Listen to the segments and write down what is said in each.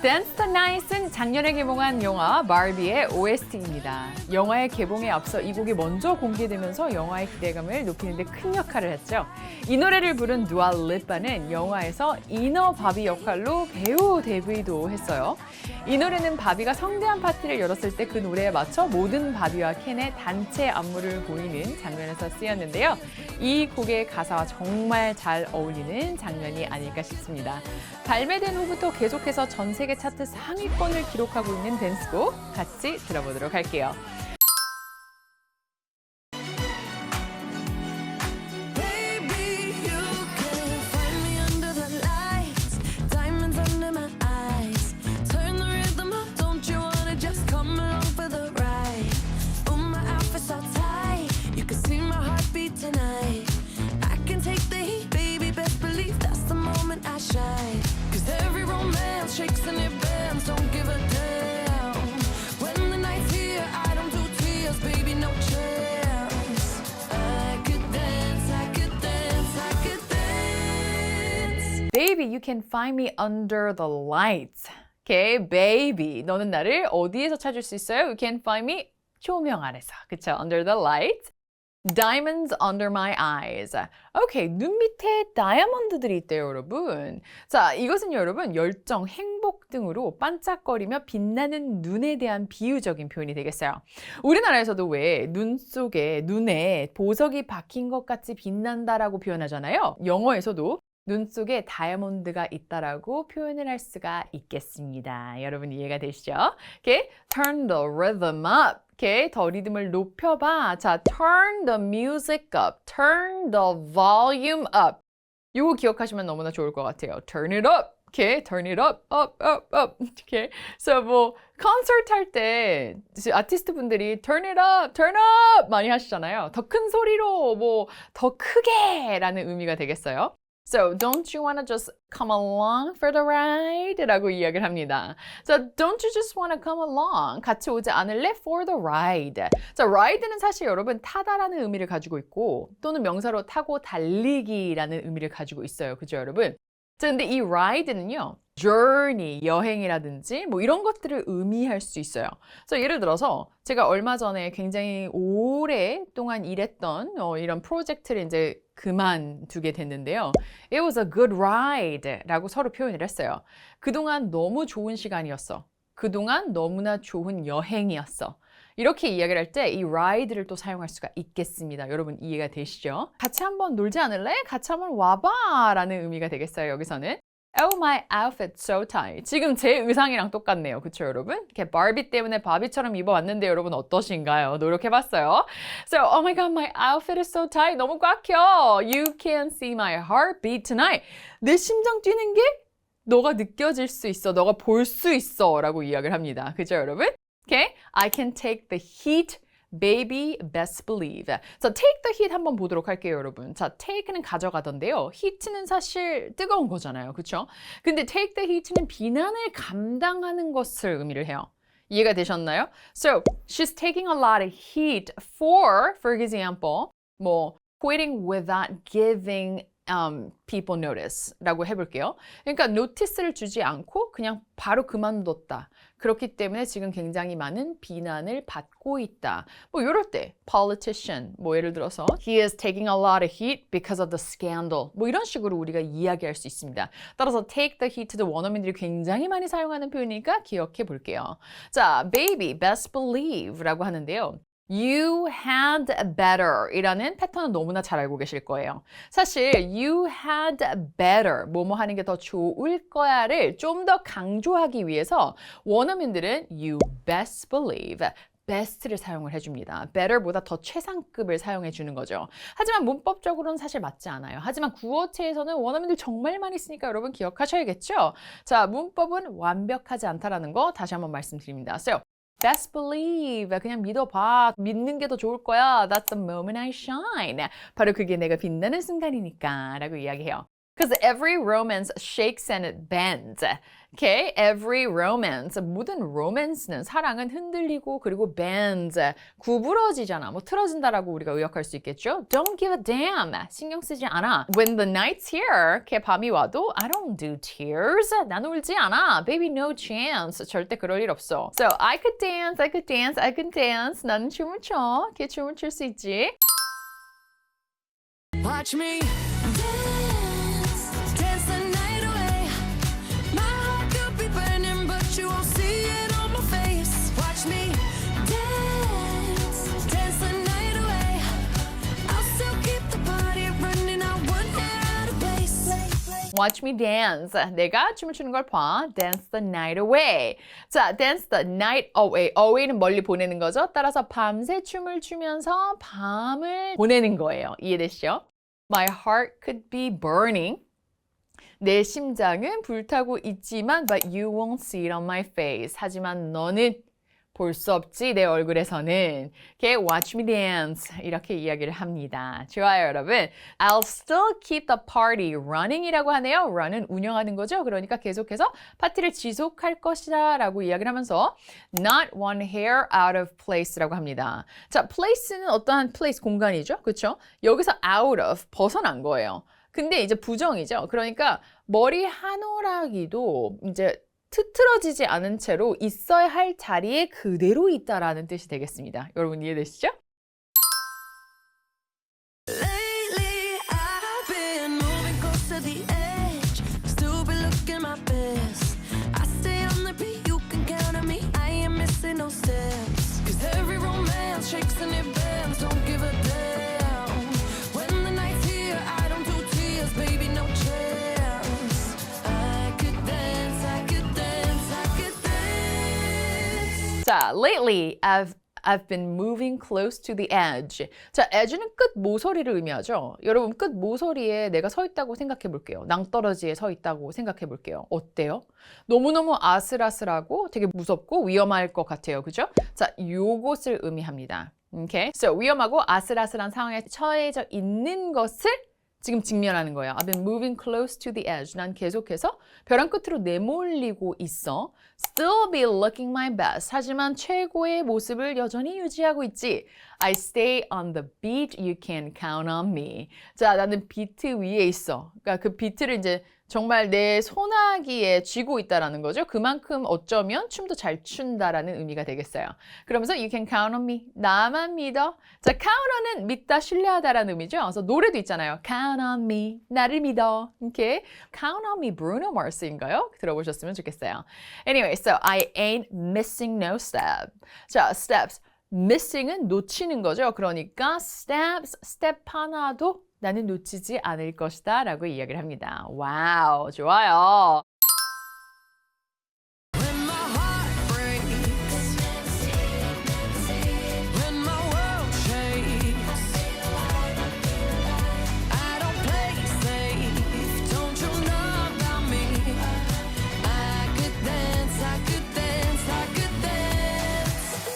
The Night은 작년에 개봉한 영화 바비의 OST입니다. 영화의 개봉에 앞서 이 곡이 먼저 공개되면서 영화의 기대감을 높이는 데 큰 역할을 했죠. 이 노래를 부른 누아 리파는 영화에서 이너 바비 역할로 배우 데뷔도 했어요. 이 노래는 바비가 성대한 파티를 열었을 때 그 노래에 맞춰 모든 바비와 켄의 단체 안무를 보이는 장면에서 쓰였는데요. 이 곡의 가사와 정말 잘 어울리는 장면이 아닐까 싶습니다. 발매된 후부터 계속해서 전 세계 차트 상위권을 기록하고 있는 댄스곡 같이 들어보도록 할게요. You can find me under the lights. Okay, baby. 너는 나를 어디에서 찾을 수 있어요? You can find me 조명 아래서. 그쵸? Under the lights. Diamonds under my eyes. 오케이, 눈 밑에 다이아몬드들이 있대요, 여러분. 자, 이것은 여러분 열정, 행복 등으로 반짝거리며 빛나는 눈에 대한 비유적인 표현이 되겠어요. 우리나라에서도 왜 눈 속에 눈에 보석이 박힌 것 같이 빛난다라고 표현하잖아요. 영어에서도 눈 속에 다이아몬드가 있다라고 표현을 할 수가 있겠습니다. 여러분 이해가 되시죠? Okay, turn the rhythm up. Okay, 더 리듬을 높여봐. 자, turn the music up. Turn the volume up. 이거 기억하시면 너무나 좋을 것 같아요. Turn it up. Okay, turn it up, up, up, up. Okay, so 뭐 콘서트 할 때 아티스트 분들이 turn it up, turn up 많이 하시잖아요. 더 큰 소리로 뭐 더 크게라는 의미가 되겠어요. So don't you wanna just come along for the ride? 라고 이야기를 합니다. So don't you just wanna come along? 같이 오지 않을래? For the ride. 자, ride는 사실 여러분 타다라는 의미를 가지고 있고 또는 명사로 타고 달리기라는 의미를 가지고 있어요. 그죠, 여러분? 자, 근데 이 ride는요. journey, 여행이라든지 뭐 이런 것들을 의미할 수 있어요. 그래서 예를 들어서 제가 얼마 전에 굉장히 오랫동안 일했던 어, 이런 프로젝트를 이제 그만두게 됐는데요. It was a good ride 라고 서로 표현을 했어요. 그동안 너무 좋은 시간이었어. 그동안 너무나 좋은 여행이었어. 이렇게 이야기를 할 때 이 ride를 또 사용할 수가 있겠습니다. 여러분 이해가 되시죠? 같이 한번 놀지 않을래? 같이 한번 와봐 라는 의미가 되겠어요. 여기서는 Oh, my outfit's so tight. 지금 제 의상이랑 똑같네요. 그쵸, 여러분? 이렇게 바비 때문에 바비처럼 입어왔는데 여러분 어떠신가요? 노력해봤어요. So, oh my god, my outfit is so tight. 너무 꽉 껴. You can see my heartbeat tonight. 내 심장 뛰는 게 너가 느껴질 수 있어. 너가 볼 수 있어. 라고 이야기를 합니다. 그죠, 여러분? Okay? I can take the heat. Baby, best believe. 자, take the heat 한번 보도록 할게요, 여러분. 자, take는 가져가던데요. heat는 사실 뜨거운 거잖아요. 그쵸? 근데 take the heat는 비난을 감당하는 것을 의미를 해요. 이해가 되셨나요? So, she's taking a lot of heat for, for example, 뭐, quitting without giving um, people notice 라고 해볼게요. 그러니까 노티스를 주지 않고 그냥 바로 그만뒀다. 그렇기 때문에 지금 굉장히 많은 비난을 받고 있다. 뭐 이럴 때 politician 뭐 예를 들어서 he is taking a lot of heat because of the scandal 뭐 이런 식으로 우리가 이야기할 수 있습니다. 따라서 take the heat도 원어민들이 굉장히 많이 사용하는 표현이니까 기억해 볼게요. 자, baby, best believe라고 하는데요. You had better 이라는 패턴은 너무나 잘 알고 계실 거예요. 사실 you had better 뭐뭐 하는 게 더 좋을 거야를 좀 더 강조하기 위해서 원어민들은 you best believe best를 사용을 해줍니다. better보다 더 최상급을 사용해 주는 거죠. 하지만 문법적으로는 사실 맞지 않아요. 하지만 구어체에서는 원어민들 정말 많이 쓰니까 여러분 기억하셔야겠죠? 자, 문법은 완벽하지 않다라는 거 다시 한번 말씀드립니다. So, Best believe. 그냥 믿어봐. 믿는 게 더 좋을 거야. That's the moment I shine. 바로 그게 내가 빛나는 순간이니까. 라고 이야기해요. Because every romance shakes and it bends. Okay, every romance. 모든 romance는 사랑은 흔들리고 그리고 bends 구부러지잖아. 뭐 틀어진다라고 우리가 의역할 수 있겠죠. Don't give a damn. 신경 쓰지 않아. When the night's here. 이렇게 밤이 와도 I don't do tears. 난 울지 않아. Baby, no chance. 절대 그럴 일 없어. So I could dance, I could dance, I could dance. 나는 춤을 춰. 이렇게 춤을 출 수 있지. Watch me Watch me dance. 내가 춤을 추는 걸 봐. Dance the night away. 자, dance the night away. away는 멀리 보내는 거죠. 따라서 밤새 춤을 추면서 밤을 보내는 거예요. 이해되시죠? My heart could be burning. 내 심장은 불타고 있지만 but you won't see it on my face. 하지만 너는 볼 수 없지 내 얼굴에서는. Okay, watch me dance. 이렇게 이야기를 합니다. 좋아요, 여러분. I'll still keep the party running이라고 하네요. run은 운영하는 거죠. 그러니까 계속해서 파티를 지속할 것이다 라고 이야기를 하면서 not one hair out of place라고 합니다. 자, place는 어떠한 place 공간이죠. 그렇죠? 여기서 out of 벗어난 거예요. 근데 이제 부정이죠. 그러니까 머리 한 오락이도 이제 트트러지지 않은 채로 있어야 할 자리에 그대로 있다라는 뜻이 되겠습니다. 여러분 이해되시죠? 자, lately I've I've been moving close to the edge. 자, edge는 끝 모서리를 의미하죠. 여러분 끝 모서리에 내가 서 있다고 생각해 볼게요. 낭떠러지에 서 있다고 생각해 볼게요. 어때요? 너무너무 아슬아슬하고 되게 무섭고 위험할 것 같아요. 그죠? 자, 요것을 의미합니다. Okay? So, 위험하고 아슬아슬한 상황에 처해져 있는 것을 지금 직면하는 거예요. I've been moving close to the edge. 난 계속해서 벼랑 끝으로 내몰리고 있어. Still be looking my best. 하지만 최고의 모습을 여전히 유지하고 있지. I stay on the beat. You can count on me. 자, 나는 비트 위에 있어. 그러니까 그 비트를 이제 정말 내 소나기에 쥐고 있다라는 거죠. 그만큼 어쩌면 춤도 잘 춘다라는 의미가 되겠어요. 그러면서 you can count on me. 나만 믿어. 자, count on은 믿다, 신뢰하다라는 의미죠. 그래서 노래도 있잖아요. count on me. 나를 믿어. 이렇게 count on me 브루노 마스인가요? 들어보셨으면 좋겠어요. Anyway, so I ain't missing no step. 자, steps. missing은 놓치는 거죠. 그러니까 steps, step 하나도 나는 놓치지 않을 것이다 라고 이야기를 합니다. 와우, 좋아요.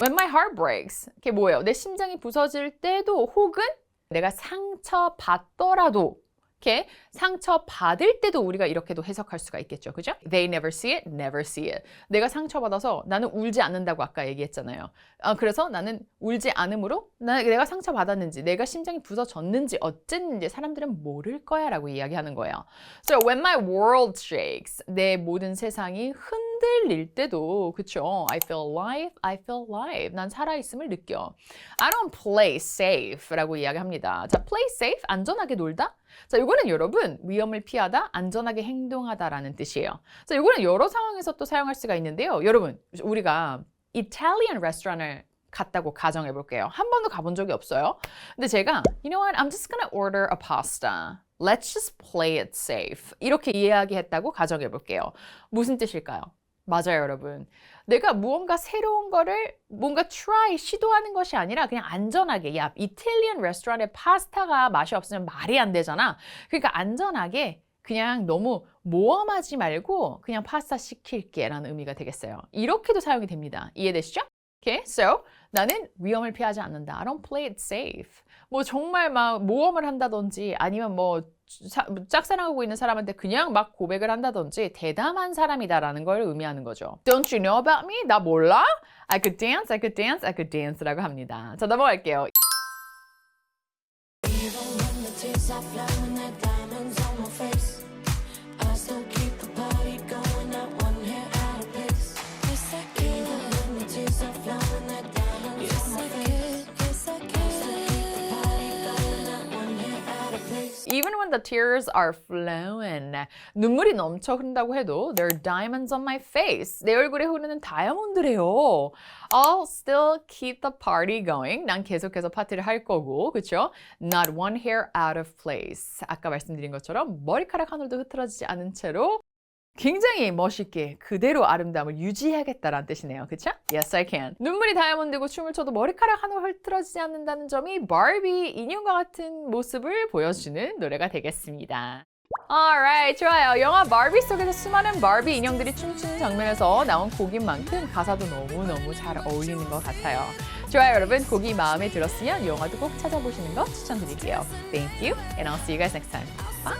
When my heart breaks. 그게 뭐예요? 내 심장이 부서질 때도 혹은 내가 상처 받더라도 이렇게 상처 받을 때도 우리가 이렇게도 해석할 수가 있겠죠. 그죠? They never see it, never see it. 내가 상처받아서 나는 울지 않는다고 아까 얘기했잖아요. 아, 그래서 나는 울지 않으므로 나, 내가 상처받았는지, 내가 심장이 부서졌는지, 어쨌는지 사람들은 모를 거야 라고 이야기하는 거예요. So when my world shakes, 내 모든 세상이 흔 들릴 때도, 그쵸? I feel alive, I feel alive. 난 살아있음을 느껴. I don't play safe 라고 이야기합니다. 자, play safe, 안전하게 놀다? 자, 이거는 여러분 위험을 피하다, 안전하게 행동하다라는 뜻이에요. 자, 이거는 여러 상황에서 또 사용할 수가 있는데요. 여러분, 우리가 이탈리안 레스토랑을 갔다고 가정해 볼게요. 한 번도 가본 적이 없어요. 근데 제가 you know what? I'm just gonna order a pasta. Let's just play it safe. 이렇게 이야기했다고 가정해 볼게요. 무슨 뜻일까요? 맞아요, 여러분. 내가 무언가 새로운 거를 뭔가 try, 시도하는 것이 아니라 그냥 안전하게, 야, 이탈리안 레스토랑에 파스타가 맛이 없으면 말이 안 되잖아. 그러니까 안전하게 그냥 너무 모험하지 말고 그냥 파스타 시킬게 라는 의미가 되겠어요. 이렇게도 사용이 됩니다. 이해되시죠? Okay, so 나는 위험을 피하지 않는다. I don't play it safe. 뭐 정말 막 모험을 한다든지 아니면 뭐 사- 짝사랑하고 있는 사람한테 그냥 막 고백을 한다든지 대담한 사람이다라는 걸 의미하는 거죠. Don't you know about me? 나 몰라? I could dance, I could dance, I could dance라고 합니다. 자 넘어갈게요. The tears are flowing. 눈물이 넘쳐 흐른다고 해도 there are diamonds on my face. 내 얼굴에 흐르는 다이아몬드래요. I'll still keep the party going. 난 계속해서 파티를 할 거고, 그쵸? Not one hair out of place. 아까 말씀드린 것처럼 머리카락 하늘도 흐트러지지 않은 채로 굉장히 멋있게 그대로 아름다움을 유지해야겠다라는 뜻이네요. 그쵸? Yes, I can. 눈물이 다이아몬드고 춤을 춰도 머리카락 하나 흐트러지지 않는다는 점이 바비 인형과 같은 모습을 보여주는 노래가 되겠습니다. Alright, 좋아요. 영화 바비 속에서 수많은 바비 인형들이 춤추는 장면에서 나온 곡인 만큼 가사도 너무너무 잘 어울리는 것 같아요. 좋아요, 여러분. 곡이 마음에 들었으면 영화도 꼭 찾아보시는 거 추천드릴게요. Thank you, and I'll see you guys next time. Bye!